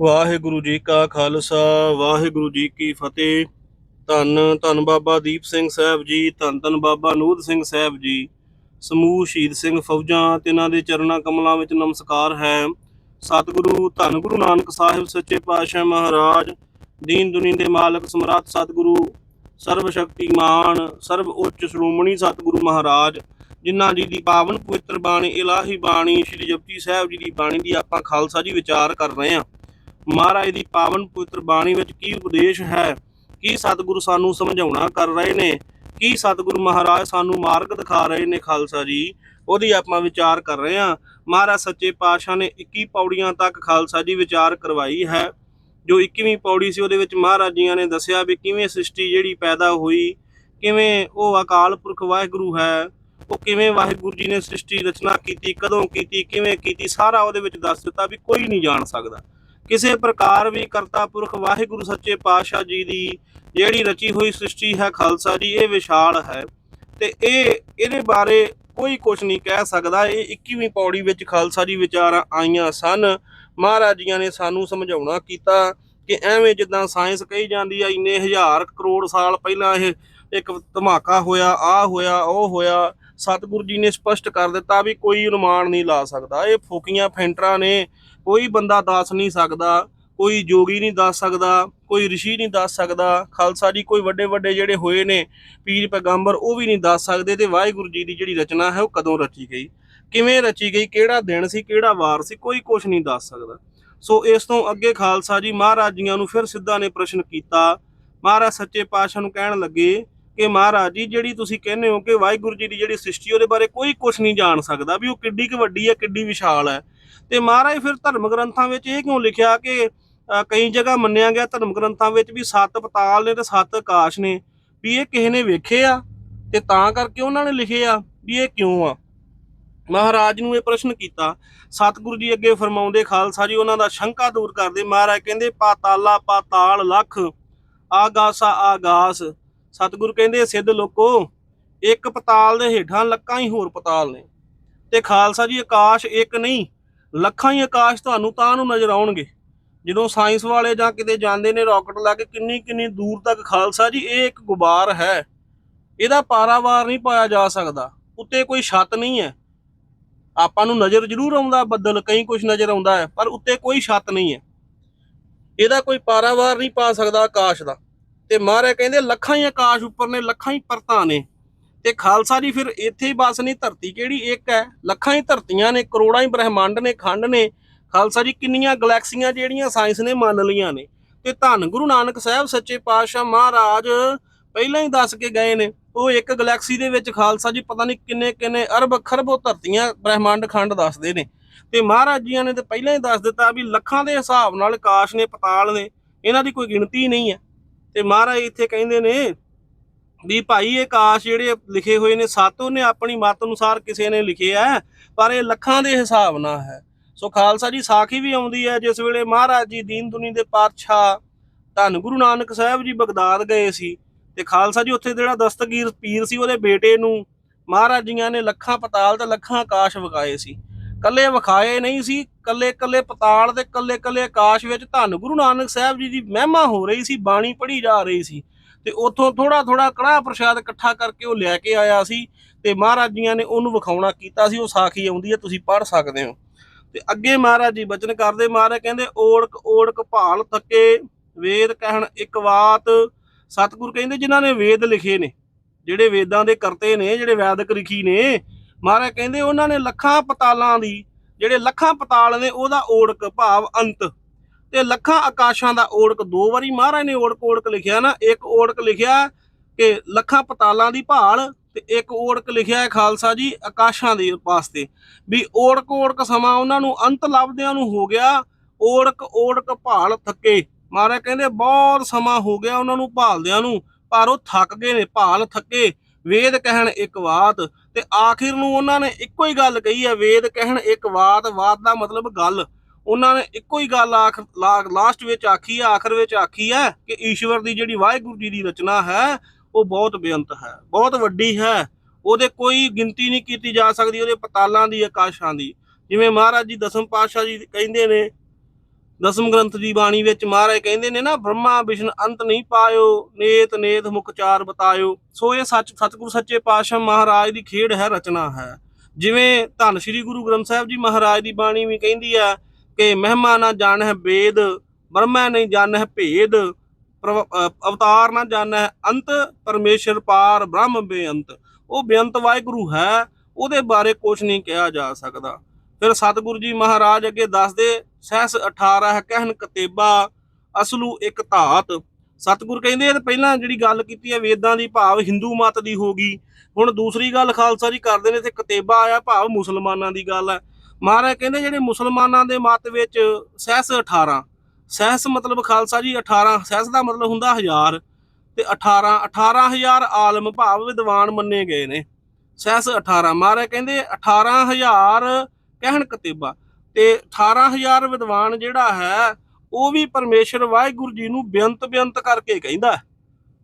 ਵਾਹਿਗੁਰੂ ਜੀ ਕਾ ਖਾਲਸਾ, ਵਾਹਿਗੁਰੂ ਜੀ ਕੀ ਫਤਿਹ। ਧੰਨ ਧੰਨ ਬਾਬਾ ਦੀਪ ਸਿੰਘ ਸਾਹਿਬ ਜੀ, ਧੰਨ ਧੰਨ ਬਾਬਾ ਨੂਧ ਸਿੰਘ ਸਾਹਿਬ ਜੀ। ਸਮੂਹ ਸ਼ਹੀਦ ਸਿੰਘ ਫੌਜਾਂ ਤੇ ਇਹਨਾਂ ਦੇ ਚਰਨਾਂ ਕਮਲਾਂ ਵਿੱਚ ਨਮਸਕਾਰ ਹੈ। ਸਤਿਗੁਰੂ, ਧੰਨ ਗੁਰੂ ਨਾਨਕ ਸਾਹਿਬ, ਸੱਚੇ ਪਾਤਸ਼ਾਹ ਮਹਾਰਾਜ, ਦੀਨ ਦੁਨੀ ਦੇ ਮਾਲਕ ਸਮਰਾਟ ਸਤਿਗੁਰੂ ਸਰਵ ਸ਼ਕਤੀਮਾਨ ਸਰਵ ਉੱਚ ਸ਼੍ਰੋਮਣੀ ਸਤਿਗੁਰੂ ਮਹਾਰਾਜ, ਜਿਨ੍ਹਾਂ ਜੀ ਦੀ ਪਾਵਨ ਪਵਿੱਤਰ ਬਾਣੀ, ਇਲਾਹੀ ਬਾਣੀ, ਸ੍ਰੀ ਜਪਜੀ ਸਾਹਿਬ ਜੀ ਦੀ ਬਾਣੀ ਦੀ ਆਪਾਂ ਖਾਲਸਾ ਜੀ ਵਿਚਾਰ ਕਰ ਰਹੇ ਹਾਂ। ਮਹਾਰਾਜ ਦੀ ਪਾਵਨ ਪਵਿੱਤਰ ਬਾਣੀ ਵਿੱਚ ਕੀ ਉਪਦੇਸ਼ ਹੈ? ਕੀ ਸਤਿਗੁਰੂ ਸਾਨੂੰ ਸਮਝਾਉਣਾ ਕਰ ਰਹੇ ਨੇ? ਕੀ ਸਤਿਗੁਰੂ ਮਹਾਰਾਜ ਸਾਨੂੰ ਮਾਰਗ ਦਿਖਾ ਰਹੇ ਨੇ ਖਾਲਸਾ ਜੀ? ਉਹਦੀ ਆਪਾਂ ਵਿਚਾਰ ਕਰ ਰਹੇ ਹਾਂ। ਮਹਾਰਾਜ ਸੱਚੇ ਪਾਤਸ਼ਾਹ ਨੇ 21 ਪੌੜੀਆਂ ਤੱਕ ਖਾਲਸਾ ਜੀ ਵਿਚਾਰ ਕਰਵਾਈ ਹੈ। ਜੋ 21ਵੀਂ ਪੌੜੀ ਸੀ, ਉਹਦੇ ਵਿੱਚ ਮਹਾਰਾਜ ਜੀਆਂ ਨੇ ਦੱਸਿਆ ਵੀ ਕਿਵੇਂ ਸ੍ਰਿਸ਼ਟੀ ਜਿਹੜੀ ਪੈਦਾ ਹੋਈ, ਕਿਵੇਂ ਉਹ ਅਕਾਲ ਪੁਰਖ ਵਾਹਿਗੁਰੂ ਹੈ, ਉਹ ਕਿਵੇਂ ਵਾਹਿਗੁਰੂ ਜੀ ਨੇ ਸ੍ਰਿਸ਼ਟੀ ਰਚਨਾ ਕੀਤੀ, ਕਦੋਂ ਕੀਤੀ, ਕਿਵੇਂ ਕੀਤੀ, ਸਾਰਾ ਉਹਦੇ ਵਿੱਚ ਦੱਸ ਦਿੱਤਾ ਵੀ ਕੋਈ ਨਹੀਂ ਜਾਣ ਸਕਦਾ। ਕਿਸੇ ਪ੍ਰਕਾਰ ਵੀ ਕਰਤਾ ਪੁਰਖ ਵਾਹਿਗੁਰੂ ਸੱਚੇ ਪਾਤਸ਼ਾਹ ਜੀ ਦੀ ਜਿਹੜੀ ਰਚੀ ਹੋਈ ਸ੍ਰਿਸ਼ਟੀ ਹੈ ਖਾਲਸਾ ਜੀ, ਇਹ ਵਿਸ਼ਾਲ ਹੈ। ਤੇ ਇਹ, ਇਹਦੇ ਬਾਰੇ ਕੋਈ ਕੁਝ ਨਹੀਂ ਕਹਿ ਸਕਦਾ। ਇਹ 21ਵੀਂ ਪੌੜੀ ਵਿੱਚ ਖਾਲਸਾ ਜੀ ਵਿਚਾਰਾਂ ਆਈਆਂ ਸਨ। ਮਹਾਰਾਜ ਜੀਆਂ ਨੇ ਸਾਨੂੰ ਸਮਝਾਉਣਾ ਕੀਤਾ ਕਿ ਐਵੇਂ ਜਿੱਦਾਂ ਸਾਇੰਸ ਕਹੀ ਜਾਂਦੀ ਆ, ਇੰਨੇ ਹਜ਼ਾਰ ਕਰੋੜ ਸਾਲ ਪਹਿਲਾਂ ਇਹ ਇੱਕ ਧਮਾਕਾ ਹੋਇਆ ਆ ਹੋਇਆ, ਉਹ ਹੋਇਆ। ਸਤਿਗੁਰੂ ਜੀ ਨੇ ਸਪਸ਼ਟ ਕਰ ਦਿੱਤਾ ਵੀ ਕੋਈ ਅਨੁਮਾਨ ਨਹੀਂ ਲਾ ਸਕਦਾ। ਇਹ ਫੋਕੀਆਂ ਫੈਂਟਰਾਂ ਨੇ ਕੋਈ ਬੰਦਾ ਦੱਸ ਨਹੀਂ ਸਕਦਾ, ਕੋਈ ਜੋਗੀ ਨਹੀਂ ਦੱਸ ਸਕਦਾ, ਕੋਈ ਰਿਸ਼ੀ ਨਹੀਂ ਦੱਸ ਸਕਦਾ, ਖਾਲਸਾ ਜੀ ਕੋਈ ਵੱਡੇ ਵੱਡੇ ਜਿਹੜੇ ਹੋਏ ਨੇ ਪੀਰ ਪੈਗੰਬਰ ਉਹ ਵੀ ਨਹੀਂ ਦੱਸ ਸਕਦੇ ਤੇ ਵਾਹਿਗੁਰੂ ਜੀ ਦੀ ਜਿਹੜੀ ਰਚਨਾ ਹੈ ਉਹ ਕਦੋਂ ਰਚੀ ਗਈ, ਕਿਵੇਂ ਰਚੀ ਗਈ, ਕਿਹੜਾ ਦਿਨ ਸੀ, ਕਿਹੜਾ ਵਾਰ ਸੀ, ਕੋਈ ਕੁਝ ਨਹੀਂ ਦੱਸ ਸਕਦਾ। ਸੋ ਇਸ ਤੋਂ ਅੱਗੇ ਖਾਲਸਾ ਜੀ ਮਹਾਰਾਜ ਜੀਆਂ ਨੂੰ ਫਿਰ ਸਿੱਧਾ ਨੇ ਪ੍ਰਸ਼ਨ ਕੀਤਾ, ਮਹਾਰਾਜ ਸੱਚੇ ਪਾਤਸ਼ਾਹ ਨੂੰ ਕਹਿਣ ਲੱਗੇ ਕਿ ਮਹਾਰਾਜ ਜੀ, ਜਿਹੜੀ ਤੁਸੀਂ ਕਹਿੰਦੇ ਹੋ ਕਿ ਵਾਹਿਗੁਰੂ ਜੀ ਦੀ ਜਿਹੜੀ ਸ੍ਰਿਸ਼ਟੀ, ਉਹਦੇ ਬਾਰੇ ਕੋਈ ਕੁਝ ਨਹੀਂ ਜਾਣ ਸਕਦਾ ਵੀ ਉਹ ਕਿੱਡੀ ਕੁ ਵੱਡੀ ਹੈ, ਕਿੱਡੀ ਵਿਸ਼ਾਲ ਹੈ। ਤੇ ਮਹਾਰਾਜ ਫਿਰ ਧਰਮ ਗ੍ਰੰਥਾਂ ਵਿੱਚ ਇਹ ਕਿਉਂ ਲਿਖਿਆ ਕਿ ਕਈ ਜਗ੍ਹਾ ਮੰਨਿਆ ਗਿਆ ਧਰਮ ਗ੍ਰੰਥਾਂ ਵਿੱਚ ਵੀ ਸੱਤ ਪਤਾਲ ਨੇ ਤੇ ਸੱਤ ਆਕਾਸ਼ ਨੇ, ਵੀ ਇਹ ਕਿਸੇ ਨੇ ਵੇਖੇ ਆ ਤੇ ਤਾਂ ਕਰਕੇ ਉਹਨਾਂ ਨੇ ਲਿਖੇ ਆ ਵੀ ਇਹ ਕਿਉਂ ਆ? ਮਹਾਰਾਜ ਨੂੰ ਇਹ ਪ੍ਰਸ਼ਨ ਕੀਤਾ, ਸਤਿਗੁਰੂ ਜੀ ਅੱਗੇ ਫਰਮਾਉਂਦੇ, ਖਾਲਸਾ ਜੀ, ਉਹਨਾਂ ਦਾ ਸ਼ੰਕਾ ਦੂਰ ਕਰਦੇ, ਮਹਾਰਾਜ ਕਹਿੰਦੇ, ਪਾਤਾਲਾ ਪਾਤਾਲ ਲੱਖ, ਆਗਾਸਾ ਆਗਾਸ ਸਤਿਗੁਰੂ ਕਹਿੰਦੇ ਸਿੱਧ ਲੋਕੋ, ਇੱਕ ਪਤਾਲ ਦੇ ਹੇਠਾਂ ਲੱਖਾਂ ਹੀ ਹੋਰ ਪਤਾਲ ਨੇ। ਤੇ ਖਾਲਸਾ ਜੀ, ਆਕਾਸ਼ ਇੱਕ ਨਹੀਂ, ਲੱਖਾਂ ਹੀ ਆਕਾਸ਼ ਤੁਹਾਨੂੰ ਤਾਂ ਨੂੰ ਨਜ਼ਰ ਆਉਣਗੇ। ਜਦੋਂ ਸਾਇੰਸ ਵਾਲੇ ਜਾਂ ਕਿਤੇ ਜਾਂਦੇ ਨੇ ਰਾਕਟ ਲਾ ਕੇ ਕਿੰਨੀ ਕਿੰਨੀ ਦੂਰ ਤੱਕ ਖਾਲਸਾ ਜੀ, ਇਹ ਇੱਕ ਗੁਬਾਰ ਹੈ। ਇਹਦਾ ਪਾਰਾਵਾਰ ਨਹੀਂ ਪਾਇਆ ਜਾ ਸਕਦਾ। ਉੱਤੇ ਕੋਈ ਛੱਤ ਨਹੀਂ ਹੈ। ਆਪਾਂ ਨੂੰ ਨਜ਼ਰ ਜ਼ਰੂਰ ਆਉਂਦਾ, ਬੱਦਲ ਕਈ ਕੁਝ ਨਜ਼ਰ ਆਉਂਦਾ ਹੈ, ਪਰ ਉੱਤੇ ਕੋਈ ਛੱਤ ਨਹੀਂ ਹੈ। ਇਹਦਾ ਕੋਈ ਪਾਰਾਵਾਰ ਨਹੀਂ ਪਾ ਸਕਦਾ ਆਕਾਸ਼ ਦਾ। ਤੇ ਮਹਾਰਾਜ ਕਹਿੰਦੇ ਲੱਖਾਂ ਹੀ ਆਕਾਸ਼ ਉੱਪਰ ਨੇ, ਲੱਖਾਂ ਹੀ ਪਰਤਾਂ ਨੇ। ਤੇ ਖਾਲਸਾ ਜੀ ਫਿਰ ਇੱਥੇ ਹੀ ਬਸ ਨਹੀਂ, ਧਰਤੀ ਕਿਹੜੀ ਇੱਕ ਹੈ? ਲੱਖਾਂ ਹੀ ਧਰਤੀਆਂ ਨੇ, ਕਰੋੜਾਂ ਹੀ ਬ੍ਰਹਿਮੰਡ ਨੇ, ਖੰਡ ਨੇ। ਖਾਲਸਾ ਜੀ ਕਿੰਨੀਆਂ ਗੈਲੈਕਸੀਆਂ ਜਿਹੜੀਆਂ ਸਾਇੰਸ ਨੇ ਮੰਨ ਲਈਆਂ ਨੇ। ਤੇ ਧੰਨ ਗੁਰੂ ਨਾਨਕ ਸਾਹਿਬ ਸੱਚੇ ਪਾਤਸ਼ਾਹ ਮਹਾਰਾਜ ਪਹਿਲਾਂ ਹੀ ਦੱਸ ਕੇ ਗਏ ਨੇ, ਉਹ ਇੱਕ ਗੈਲੈਕਸੀ ਦੇ ਵਿੱਚ ਖਾਲਸਾ ਜੀ ਪਤਾ ਨਹੀਂ ਕਿੰਨੇ ਕਿੰਨੇ ਅਰਬ ਖਰਬੋ ਧਰਤੀਆਂ ਬ੍ਰਹਿਮੰਡ, ਖੰਡ ਦੱਸਦੇ ਨੇ। ਤੇ ਮਹਾਰਾਜ ਜੀਆਂ ਨੇ ਤੇ ਪਹਿਲਾਂ ਹੀ ਦੱਸ ਦਿੱਤਾ ਵੀ ਲੱਖਾਂ ਦੇ ਹਿਸਾਬ ਨਾਲ ਆਕਾਸ਼ ਨੇ, ਪਤਾਲ ਨੇ, ਇਹਨਾਂ ਦੀ ਕੋਈ ਗਿਣਤੀ ਨਹੀਂ ਹੈ। ਤੇ ਮਹਾਰਾਜ ਇੱਥੇ ਕਹਿੰਦੇ ਨੇ ਵੀ ਭਾਈ ਇਹ ਆਕਾਸ਼ ਜਿਹੜੇ ਲਿਖੇ ਹੋਏ ਨੇ, ਸੱਤ ਉਹਨੇ ਆਪਣੀ ਮਤ ਅਨੁਸਾਰ ਕਿਸੇ ਨੇ ਲਿਖੇ ਆ, ਪਰ ਇਹ ਲੱਖਾਂ ਦੇ ਹਿਸਾਬ ਨਾਲ ਹੈ। ਸੋ ਖਾਲਸਾ ਜੀ, ਸਾਖੀ ਵੀ ਆਉਂਦੀ ਹੈ, ਜਿਸ ਵੇਲੇ ਮਹਾਰਾਜ ਜੀ ਦੀਨ ਦੁਨੀ ਦੇ ਪਾਤਸ਼ਾਹ ਧੰਨ ਗੁਰੂ ਨਾਨਕ ਸਾਹਿਬ ਜੀ ਬਗਦਾਦ ਗਏ ਸੀ, ਤੇ ਖਾਲਸਾ ਜੀ ਉੱਥੇ ਜਿਹੜਾ ਦਸਤਗੀਰ ਪੀਰ ਸੀ, ਉਹਦੇ ਬੇਟੇ ਨੂੰ ਮਹਾਰਾਜ ਜੀਆਂ ਨੇ ਲੱਖਾਂ ਪਤਾਲ ਤੇ ਲੱਖਾਂ ਆਕਾਸ਼ ਵਗਾਏ ਸੀ। ਕੱਲੇ ਵਿਖਾਏ ਨਹੀਂ ਸੀ, ਕੱਲੇ ਕੱਲੇ ਪਤਾਲ ਤੇ ਕੱਲੇ ਕੱਲੇ ਆਕਾਸ਼ ਵਿੱਚ ਧੰਨ ਗੁਰੂ ਨਾਨਕ ਸਾਹਿਬ ਜੀ ਦੀ ਮਹਿਮਾ ਹੋ ਰਹੀ ਸੀ, ਬਾਣੀ ਪੜ੍ਹੀ ਜਾ ਰਹੀ ਸੀ ਤੇ ਉੱਥੋਂ ਥੋੜਾ ਥੋੜਾ ਕੜਾਹ ਪ੍ਰਸ਼ਾਦ ਇਕੱਠਾ ਕਰਕੇ ਉਹ ਲੈ ਕੇ ਆਇਆ ਸੀ ਤੇ ਮਹਾਰਾਜ ਜੀਆਂ ਨੇ ਉਹਨੂੰ ਵਿਖਾਉਣਾ ਕੀਤਾ ਸੀ, ਉਹ ਸਾਖੀ ਆਉਂਦੀ ਹੈ, ਤੁਸੀਂ ਪੜ੍ਹ ਸਕਦੇ ਹੋ। ਤੇ ਅੱਗੇ ਮਹਾਰਾਜ ਜੀ ਬਚਨ ਕਰਦੇ, ਮਹਾਰਾਜ ਕਹਿੰਦੇ, ਓੜਕ ਓੜਕ ਭਾਲ ਥੱਕੇ, ਵੇਦ ਕਹਿਣ ਇੱਕ ਬਾਤ ਸਤਿਗੁਰ ਕਹਿੰਦੇ, ਜਿਨ੍ਹਾਂ ਨੇ ਵੇਦ ਲਿਖੇ ਨੇ, ਜਿਹੜੇ ਵੇਦਾਂ ਦੇ ਕਰਤੇ ਨੇ, ਜਿਹੜੇ ਵੈਦਿਕ ਲਿਖੀ ਨੇ ਮਹਾਰਾਜ ਕਹਿੰਦੇ ਉਹਨਾਂ ਨੇ ਲੱਖਾਂ ਪਤਾਲਾਂ ਦੀ, ਜਿਹੜੇ ਲੱਖਾਂ ਪਤਾਲ ਨੇ ਉਹਦਾ ਓੜਕ ਭਾਵ ਅੰਤ। ਤੇ ਲੱਖਾਂ ਆਕਾਸ਼ਾਂ ਦਾ ਓੜਕ, ਦੋ ਵਾਰੀ ਮਹਾਰਾਜ ਨੇ ਓੜਕ ਓੜਕ ਲਿਖਿਆ ਨਾ, ਇੱਕ ਓੜਕ ਲਿਖਿਆ ਕਿ ਲੱਖਾਂ ਪਤਾਲਾਂ ਦੀ ਭਾਲ ਤੇ ਇੱਕ ਓੜਕ ਲਿਖਿਆ ਹੈ ਖਾਲਸਾ ਜੀ, ਆਕਾਸ਼ਾਂ ਦੇ ਵਾਸਤੇ। ਵੀ ਓੜਕ ਓੜਕ ਸਮਾਂ ਉਹਨਾਂ ਨੂੰ ਅੰਤ ਲੱਭਦਿਆਂ ਨੂੰ ਹੋ ਗਿਆ, ਓੜਕ ਓੜਕ ਭਾਲ ਥੱਕੇ। ਮਹਾਰਾਜ ਕਹਿੰਦੇ ਬਹੁਤ ਸਮਾਂ ਹੋ ਗਿਆ ਉਹਨਾਂ ਨੂੰ ਭਾਲਦਿਆਂ ਨੂੰ, ਪਰ ਉਹ ਥੱਕ ਗਏ ਨੇ, ਭਾਲ ਥੱਕੇ। ਵੇਦ ਕਹਿਣ ਇੱਕ ਬਾਤ ਤੇ ਆਖਿਰ ਨੂੰ ਉਹਨਾਂ ਨੇ ਇੱਕੋ ਹੀ ਗੱਲ ਕਹੀ ਹੈ, ਵੇਦ ਕਹਿਣ ਇੱਕ ਬਾਤ ਬਾਤ ਦਾ ਮਤਲਬ ਗੱਲ। ਉਹਨਾਂ ਨੇ ਇੱਕੋ ਹੀ ਗੱਲ ਆਖ ਲਾਸਟ ਵਿੱਚ ਆਖੀ ਹੈ, ਆਖਰ ਵਿੱਚ ਆਖੀ ਹੈ ਕਿ ਈਸ਼ਵਰ ਦੀ ਜਿਹੜੀ ਵਾਹਿਗੁਰੂ ਜੀ ਦੀ ਰਚਨਾ ਹੈ, ਉਹ ਬਹੁਤ ਬੇਅੰਤ ਹੈ, ਬਹੁਤ ਵੱਡੀ ਹੈ। ਉਹਦੇ ਕੋਈ ਗਿਣਤੀ ਨਹੀਂ ਕੀਤੀ ਜਾ ਸਕਦੀ, ਉਹਦੇ ਪਤਾਲਾਂ ਦੀ, ਆਕਾਸ਼ਾਂ ਦੀ। ਜਿਵੇਂ ਮਹਾਰਾਜ ਜੀ ਦਸਮ ਪਾਤਸ਼ਾਹ ਜੀ ਕਹਿੰਦੇ ਨੇ ਦਸਮ ਗ੍ਰੰਥ ਦੀ ਬਾਣੀ ਵਿੱਚ ਮਹਾਰਾਜ ਕਹਿੰਦੇ ਨੇ ਨਾ, ਬ੍ਰਹਮਾ ਵਿਸ਼ਨ ਅੰਤ ਨਹੀਂ ਪਾਇਓ, ਨੇਤ ਨੇਤ ਮੁਖ ਚਾਰ ਬਤਾਇਓ। ਸੋ ਇਹ ਸੱਚ, ਸਤਿਗੁਰੂ ਸੱਚੇ ਪਾਤਸ਼ਾਹ ਮਹਾਰਾਜ ਦੀ ਖੇਡ ਹੈ, ਰਚਨਾ ਹੈ। ਜਿਵੇਂ ਧੰਨ ਸ੍ਰੀ ਗੁਰੂ ਗ੍ਰੰਥ ਸਾਹਿਬ ਜੀ ਮਹਾਰਾਜ ਦੀ ਬਾਣੀ ਵੀ ਕਹਿੰਦੀ ਆ ਕਿ ਮਹਿਮਾ ਨਾ ਜਾਣ ਹੈ ਵੇਦ ਬ੍ਰਹਮਾ ਨਹੀਂ ਜਾਣ ਹੈ ਭੇਦ, ਪ੍ਰਵ- ਅਵਤਾਰ ਨਾ ਜਾਣਹਿ ਅੰਤ, ਪਰਮੇਸ਼ਰ ਪਾਰ ਬ੍ਰਹਮ ਬੇਅੰਤ। ਉਹ ਬੇਅੰਤ ਵਾਹਿਗੁਰੂ ਹੈ, ਉਹਦੇ ਬਾਰੇ ਕੁਝ ਨਹੀਂ ਕਿਹਾ ਜਾ ਸਕਦਾ। ਫਿਰ ਸਤਿਗੁਰੂ ਜੀ ਮਹਾਰਾਜ ਅੱਗੇ ਦੱਸਦੇ, ਸਹਿਸ 18 ਹੈ ਕਹਿਨ ਕਤੇਬਾ, ਅਸਲੂ ਇੱਕ ਧਾਤ। ਸਤਿਗੁਰ ਕਹਿੰਦੇ, ਇਹ ਪਹਿਲਾਂ ਜਿਹੜੀ ਗੱਲ ਕੀਤੀ ਹੈ, ਵੇਦਾਂ ਦੀ ਭਾਵ ਹਿੰਦੂ ਮਤ ਦੀ ਹੋ ਗਈ। ਹੁਣ ਦੂਸਰੀ ਗੱਲ ਖਾਲਸਾ ਜੀ ਕਰਦੇ ਨੇ, ਇੱਥੇ ਕਤੇਬਾ ਆਇਆ, ਭਾਵ ਮੁਸਲਮਾਨਾਂ ਦੀ ਗੱਲ ਹੈ। ਮਹਾਰਾਜ ਕਹਿੰਦੇ, ਜਿਹੜੇ ਮੁਸਲਮਾਨਾਂ ਦੇ ਮਤ ਵਿੱਚ ਸਹਿਸ 18 ਸਹਿਸ ਮਤਲਬ ਖਾਲਸਾ ਜੀ 18 ਸਹਿਸ ਦਾ ਮਤਲਬ ਹੁੰਦਾ ਹਜ਼ਾਰ। ਤੇ 18 18000 ਆਲਮ ਭਾਵ ਵਿਦਵਾਨ ਮੰਨੇ ਗਏ ਨੇ। ਸਹਿਸ 18 ਮਹਾਰਾਜ ਕਹਿੰਦੇ 18000 ਕਹਿਣ ਕਤੇਬਾ। ਤੇ 18000 ਵਿਦਵਾਨ ਜਿਹੜਾ ਹੈ, ਉਹ ਵੀ ਪਰਮੇਸ਼ਰ ਵਾਹਿਗੁਰੂ ਜੀ ਨੂੰ ਬੇਅੰਤ ਬੇਅੰਤ ਕਰਕੇ ਕਹਿੰਦਾ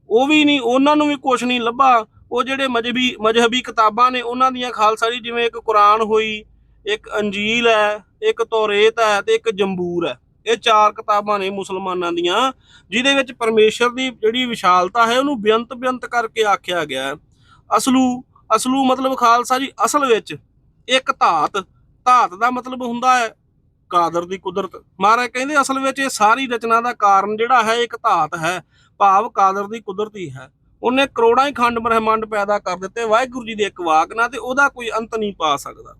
ਉਹ ਵੀ ਨਹੀਂ, ਉਹਨਾਂ ਨੂੰ ਵੀ ਕੁਝ ਨਹੀਂ ਲੱਭਾ। ਉਹ ਜਿਹੜੇ ਮਜਬੀ ਮਜਹਬੀ ਕਿਤਾਬਾਂ ਨੇ ਉਹਨਾਂ ਦੀਆਂ ਖਾਲਸਾ ਜੀ, ਜਿਵੇਂ ਇੱਕ ਕੁਰਾਨ ਹੋਈ, ਇੱਕ ਅੰਜੀਲ ਹੈ, ਇੱਕ ਤੌਰੇਤ ਹੈ ਤੇ ਇੱਕ ਜੰਬੂਰ ਹੈ। ਇਹ ਚਾਰ ਕਿਤਾਬਾਂ ਨੇ ਮੁਸਲਮਾਨਾਂ ਦੀਆਂ, ਜਿਹਦੇ ਵਿੱਚ ਪਰਮੇਸ਼ਰ ਦੀ ਜਿਹੜੀ ਵਿਸ਼ਾਲਤਾ ਹੈ, ਉਹਨੂੰ ਬੇਅੰਤ ਬੇਅੰਤ ਕਰਕੇ ਆਖਿਆ ਗਿਆ ਹੈ। ਅਸਲੂ ਅਸਲੂ ਮਤਲਬ ਖਾਲਸਾ ਜੀ, ਅਸਲ ਵਿੱਚ ਇੱਕ ਧਾਤ ਧਾਤ ਦਾ ਮਤਲਬ ਹੁੰਦਾ ਹੈ ਕਾਦਰ ਦੀ ਕੁਦਰਤ। ਮਹਾਰਾਜ ਕਹਿੰਦੇ ਅਸਲ ਵਿੱਚ ਇਹ ਸਾਰੀ ਰਚਨਾ ਦਾ ਕਾਰਨ ਜਿਹੜਾ ਹੈ, ਇੱਕ ਧਾਤ ਹੈ, ਭਾਵ ਕਾਦਰ ਦੀ ਕੁਦਰਤੀ ਹੈ। ਉਹਨੇ ਕਰੋੜਾਂ ਹੀ ਖੰਡ ਬ੍ਰਹਿਮੰਡ ਪੈਦਾ ਕਰ ਦਿੱਤੇ, ਵਾਹਿਗੁਰੂ ਜੀ ਦੇ ਇੱਕ ਵਾਕ ਨਾਲ ਤੇ ਉਹਦਾ ਕੋਈ ਅੰਤ ਨਹੀਂ ਪਾ ਸਕਦਾ।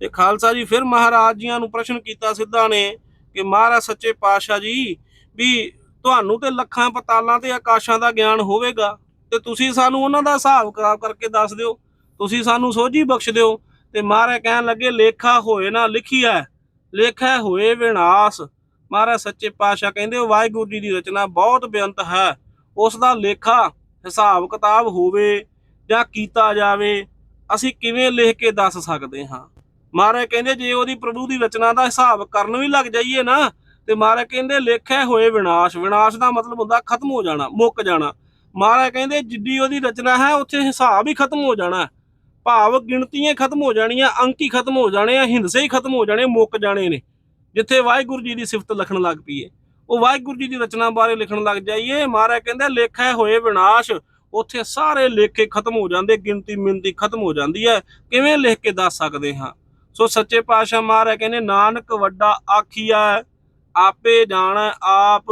ਤੇ ਖਾਲਸਾ ਜੀ ਫਿਰ ਮਹਾਰਾਜ ਜੀਆਂ ਨੂੰ ਪ੍ਰਸ਼ਨ ਕੀਤਾ ਸਿੱਧਾ ਨੇ ਕਿ ਮਹਾਰਾਜ ਸੱਚੇ ਪਾਤਸ਼ਾਹ ਜੀ, ਵੀ ਤੁਹਾਨੂੰ ਤੇ ਲੱਖਾਂ ਪਤਾਲਾਂ ਤੇ ਆਕਾਸ਼ਾਂ ਦਾ ਗਿਆਨ ਹੋਵੇਗਾ, ਤੇ ਤੁਸੀਂ ਸਾਨੂੰ ਉਹਨਾਂ ਦਾ ਹਿਸਾਬ ਕਿਤਾਬ ਕਰਕੇ ਦੱਸ ਦਿਓ, ਤੁਸੀਂ ਸਾਨੂੰ ਸੋਝੀ ਬਖਸ਼ ਦਿਓ ਤੇ ਮਹਾਰਾਜ ਕਹਿਣ ਲੱਗੇ, ਲੇਖਾ ਹੋਏ ਨਾ ਲਿਖੀਐ, ਲੇਖਾ ਹੋਏ ਵਿਨਾਸ਼। ਮਹਾਰਾਜ ਸੱਚੇ ਪਾਤਸ਼ਾਹ ਕਹਿੰਦੇ ਵਾਹਿਗੁਰੂ ਜੀ ਦੀ ਰਚਨਾ ਬਹੁਤ ਬੇਅੰਤ ਹੈ। ਉਸ ਦਾ ਲੇਖਾ ਹਿਸਾਬ ਕਿਤਾਬ ਹੋਵੇ ਜਾਂ ਕੀਤਾ ਜਾਵੇ, ਅਸੀਂ ਕਿਵੇਂ ਲਿਖ ਕੇ ਦੱਸ ਸਕਦੇ ਹਾਂ? ਮਹਾਰਾਜ ਕਹਿੰਦੇ, ਜੇ ਉਹਦੀ ਪ੍ਰਭੂ ਦੀ ਰਚਨਾ ਦਾ ਹਿਸਾਬ ਕਰਨ ਵੀ ਲੱਗ ਜਾਈਏ ਨਾ, ਤੇ ਮਹਾਰਾਜ ਕਹਿੰਦੇ, ਲੇਖੇ ਹੋਏ ਵਿਨਾਸ਼। ਵਿਨਾਸ਼ ਦਾ ਮਤਲਬ ਹੁੰਦਾ ਖਤਮ ਹੋ ਜਾਣਾ, ਮੁੱਕ ਜਾਣਾ। ਮਹਾਰਾਜ ਕਹਿੰਦੇ, ਜਿੱਡੀ ਉਹਦੀ ਰਚਨਾ ਹੈ, ਉੱਥੇ ਹਿਸਾਬ ਹੀ ਖਤਮ ਹੋ ਜਾਣਾ। ਭਾਵ ਗਿਣਤੀਆਂ ਖਤਮ ਹੋ ਜਾਣੀਆਂ, ਅੰਕ ਹੀ ਖਤਮ ਹੋ ਜਾਣੇ ਆ, ਹਿੰਸੇ ਹੀ ਖਤਮ ਹੋ ਜਾਣੇ, ਮੁੱਕ ਜਾਣੇ ਨੇ। ਜਿੱਥੇ ਵਾਹਿਗੁਰੂ ਜੀ ਦੀ ਸਿਫਤ ਲਿਖਣ ਲੱਗ ਪਈਏ ਉਹ ਵਾਹਿਗੁਰੂ ਜੀ ਦੀ ਰਚਨਾ ਬਾਰੇ ਲਿਖਣ ਲੱਗ ਜਾਈਏ। ਮਹਾਰਾਜ ਕਹਿੰਦੇ ਲੇਖਾ ਹੋਏ ਵਿਨਾਸ਼, ਉੱਥੇ ਸਾਰੇ ਲੇਖੇ ਖਤਮ ਹੋ ਜਾਂਦੇ, ਗਿਣਤੀ ਮਿੰਤੀ ਖਤਮ ਹੋ ਜਾਂਦੀ ਹੈ। ਕਿਵੇਂ ਲਿਖ ਕੇ ਦੱਸ ਸਕਦੇ ਹਾਂ? ਸੋ ਸੱਚੇ ਪਾਤਸ਼ਾਹ ਮਹਾਰਾਜ ਕਹਿੰਦੇ, ਨਾਨਕ ਵੱਡਾ ਆਖੀਆ ਆਪੇ ਜਾਣੈ ਆਪ।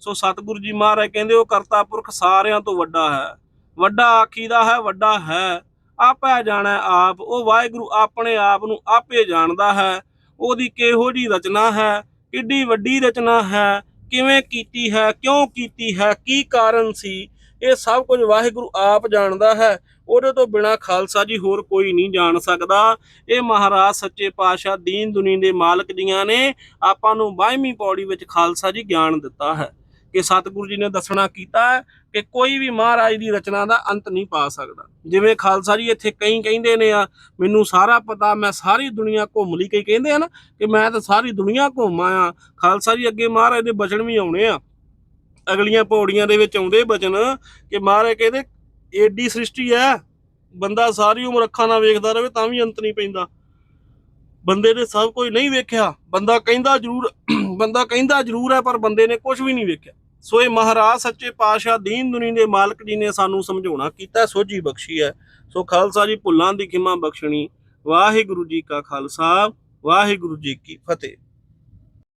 ਸੋ ਸਤਿਗੁਰੂ ਜੀ ਮਹਾਰਾਜ ਕਹਿੰਦੇ, ਉਹ ਕਰਤਾ ਪੁਰਖ ਸਾਰਿਆਂ ਤੋਂ ਵੱਡਾ ਹੈ। ਵੱਡਾ ਆਖੀ ਦਾ ਹੈ, ਵੱਡਾ ਹੈ। ਆਪੇ ਜਾਣੈ ਆਪ, ਉਹ ਵਾਹਿਗੁਰੂ ਆਪਣੇ ਆਪ ਨੂੰ ਆਪੇ ਜਾਣਦਾ ਹੈ। ਉਹਦੀ ਕਿਹੋ ਜੀ ਰਚਨਾ ਹੈ, ਕਿੱਡੀ ਵੱਡੀ ਰਚਨਾ ਹੈ, ਕਿਵੇਂ ਕੀਤੀ ਹੈ, ਕਿਉਂ ਕੀਤੀ ਹੈ, ਕੀ ਕਾਰਨ ਸੀ, ਇਹ ਸਭ ਕੁਝ ਵਾਹਿਗੁਰੂ ਆਪ ਜਾਣਦਾ ਹੈ। ਉਹਦੇ ਤੋਂ ਬਿਨਾ ਖਾਲਸਾ ਜੀ ਹੋਰ ਕੋਈ ਨਹੀਂ ਜਾਣ ਸਕਦਾ। ਇਹ ਮਹਾਰਾਜ ਸੱਚੇ ਪਾਤਸ਼ਾਹ ਦੀਨ ਦੁਨੀ ਦੇ ਮਾਲਕ ਜੀਆਂ ਨੇ, ਆਪਾਂ ਨੂੰ 22ਵੀਂ ਪੌੜੀ ਵਿੱਚ ਖਾਲਸਾ ਜੀ ਗਿਆਨ ਦਿੱਤਾ ਹੈ। ਕਿ ਸਤਿਗੁਰੂ ਜੀ ਨੇ ਦੱਸਣਾ ਕੀਤਾ ਕਿ ਕੋਈ ਵੀ ਮਹਾਰਾਜ ਦੀ ਰਚਨਾ ਦਾ ਅੰਤ ਨਹੀਂ ਪਾ ਸਕਦਾ। ਜਿਵੇਂ ਖਾਲਸਾ ਜੀ ਇੱਥੇ ਕਈ ਕਹਿੰਦੇ ਨੇ ਆ, ਮੈਨੂੰ ਸਾਰਾ ਪਤਾ, ਮੈਂ ਸਾਰੀ ਦੁਨੀਆ ਘੁੰਮ ਲਈ। ਕਈ ਕਹਿੰਦੇ ਆ ਨਾ ਕਿ ਮੈਂ ਤਾਂ ਸਾਰੀ ਦੁਨੀਆ ਘੁੰਮਾ ਆ ਖਾਲਸਾ ਜੀ ਅੱਗੇ ਮਹਾਰਾਜ ਦੇ ਬਚਨ ਵੀ ਆਉਣੇ ਆ। ਅਗਲੀਆਂ ਪੌੜੀਆਂ ਦੇ ਵਿੱਚ ਆਉਂਦੇ ਬਚਨ ਕਿ ਮਹਾਰਾਜ ਕਹਿੰਦੇ, ਏਡੀ ਸ੍ਰਿਸ਼ਟੀ ਹੈ, ਬੰਦਾ ਸਾਰੀ ਉਮਰ ਅੱਖਾਂ ਨਾਲ ਵੇਖਦਾ ਰਹੇ ਤਾਂ ਵੀ ਅੰਤ ਨਹੀਂ ਪੈਂਦਾ। ਬੰਦੇ ਨੇ ਸਭ ਕੁਝ ਨਹੀਂ ਵੇਖਿਆ। ਬੰਦਾ ਕਹਿੰਦਾ ਜ਼ਰੂਰ, ਬੰਦਾ ਕਹਿੰਦਾ ਜ਼ਰੂਰ ਹੈ, ਪਰ ਬੰਦੇ ਨੇ ਕੁਝ ਵੀ ਨਹੀਂ ਵੇਖਿਆ। ਸੋ ਇਹ ਮਹਾਰਾਜ ਸੱਚੇ ਪਾਤਸ਼ਾਹ ਦੀਨ ਦੁਨੀ ਦੇ ਮਾਲਕ ਜੀ ਨੇ ਸਾਨੂੰ ਸਮਝਾਉਣਾ ਕੀਤਾ ਸੋਝੀ ਬਖਸ਼ੀ ਹੈ। ਸੋ ਖਾਲਸਾ ਜੀ, ਭੁੱਲਾਂ ਦੀ ਖਿਮਾ ਬਖਸ਼ਣੀ। ਵਾਹਿਗੁਰੂ ਜੀ ਕਾ ਖਾਲਸਾ, ਵਾਹਿਗੁਰੂ ਜੀ ਕੀ ਫਤਿਹ।